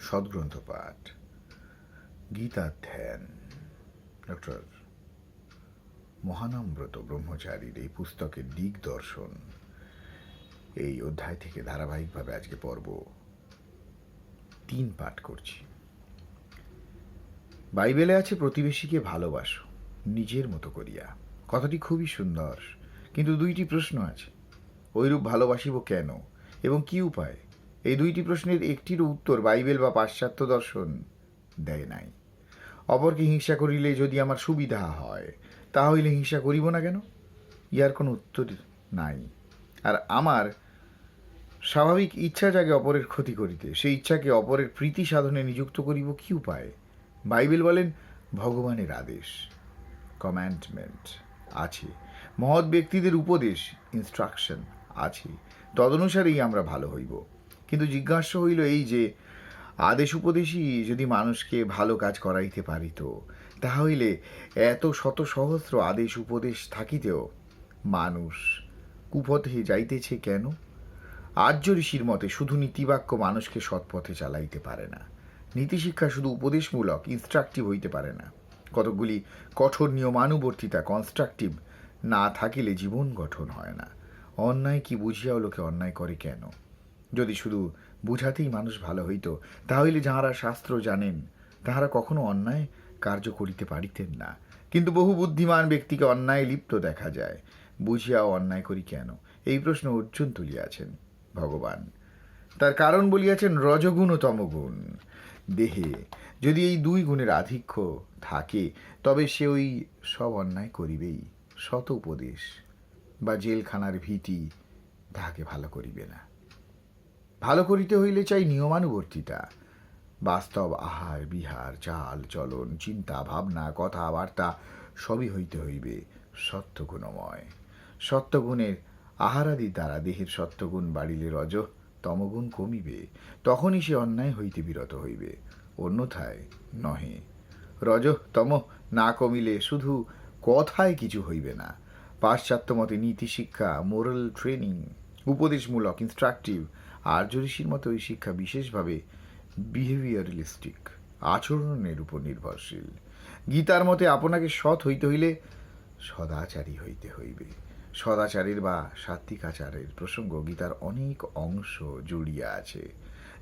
সদ্গ্রন্থ পাঠ গীতা ধ্যান ডক্টর মহানাম্রত ব্রহ্মচারীর এই পুস্তকের দিক দর্শন এই অধ্যায় থেকে ধারাবাহিকভাবে আজকে পর্ব তিন পাঠ করছি। বাইবেলে আছে, প্রতিবেশীকে ভালোবাসো, নিজের মতো করিয়া। কথাটি খুবই সুন্দর, কিন্তু দুইটি প্রশ্ন আছে। ওইরূপ ভালোবাসিব কেন এবং কি উপায়? এই দুইটি প্রশ্নের একটির উত্তর বাইবেল বা পাশ্চাত্য দর্শন দেয় নাই। অপরকে হিংসা করিলে যদি আমার সুবিধা হয় তাহলে হিংসা করিব না কেন? ইহার কোনো উত্তর নাই। আর আমার স্বাভাবিক ইচ্ছা জাগে অপরের ক্ষতি করিতে, সেই ইচ্ছাকে অপরের প্রীতি সাধনে নিযুক্ত করিব কি উপায়? বাইবেল বলেন, ভগবানের আদেশ কম্যান্ডমেন্ট আছে। মহৎ ব্যক্তিদের উপদেশ ইনস্ট্রাকশন আছে। তদনুসারেই আমরা ভালো হইব। কিন্তু জিজ্ঞাসা হইল এই যে, আদেশ উপদেশই যদি মানুষকে ভালো কাজ করাইতে পারিত তাহলে এত শত সহস্র আদেশ উপদেশ থাকিতেও মানুষ কুপথে যাইতেছে কেন? আর্য ঋষির মতে শুধু নীতিবাক্য মানুষকে সৎপথে চালাইতে পারে না, নীতিশিক্ষা শুধু উপদেশমূলক ইনস্ট্রাকটিভ হইতে পারে না। কতকগুলি কঠোর নিয়মানুবর্তিতা কনস্ট্রাকটিভ না থাকিলে জীবন গঠন হয় না। অন্যায় কি বুঝিয়াও লোকে অন্যায় করে কেন? যদি শুধু বুঝাতেই মানুষ ভালো হইত, তাহলে যাহারা শাস্ত্র জানেন, তাহারা কখনো অন্যায় কার্য করিতে পারিতেন না। কিন্তু বহু বুদ্ধিমান ব্যক্তিকে অন্যায় লিপ্ত দেখা যায়। বুঝিয়াও অন্যায় করি কেন? এই প্রশ্ন অর্জুন তুলিয়াছেন, ভগবান। তার কারণ বলিয়াছেন রজগুণ ও তমগুণ দেহে যদি এই দুই গুণের আধিক্য থাকে, তবে সে ওই সব অন্যায় করিবেই, শত উপদেশ, বা জেলখানার ভীতি তাহাকে ভালো করিবে না। ভালো করিতে হইলে চাই নিয়মানুবর্তিতা। বাস্তব আহার, বিহার, চাল, চলন, চিন্তা, ভাবনা, কথাবার্তা সবই হইতে হইবে সত্যগুণময়। সত্যগুণের আহারাদি দ্বারা দেহের সত্যগুণ বাড়িলে রজ, তমগুণ কমিবে, তখনই সে অন্যায় হইতে বিরত হইবে, অন্যথায় নহে। রজ, তম না কমিলে শুধু কথায় কিছু হইবে না। পাশ্চাত্য মতে নীতি শিক্ষা মোরাল ট্রেনিং উপদেশমূলক ইনস্ট্রাকটিভ আর্য ঋষির মতো ওই শিক্ষা বিশেষভাবে বিহেভিয়ারিলিস্টিক আচরণের উপর নির্ভরশীল। গীতার মতে আপনাকে সৎ হইতে হইলে সদাচারী হইতে হইবে। সদাচারের বা সাত্বিক আচারের প্রসঙ্গ গীতার অনেক অংশ জড়িয়া আছে।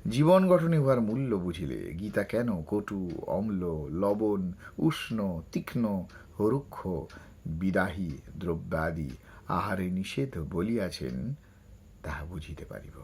জীবন গঠনে উহার মূল্য বুঝিলে গীতা কেন কটু, অম্ল, লবণ, উষ্ণ, তীক্ষ্ণ, রুক্ষ, বিদাহী, দ্রব্যাদি আহারে নিষেধ বলিয়াছেন তাহা বুঝিতে পারিব।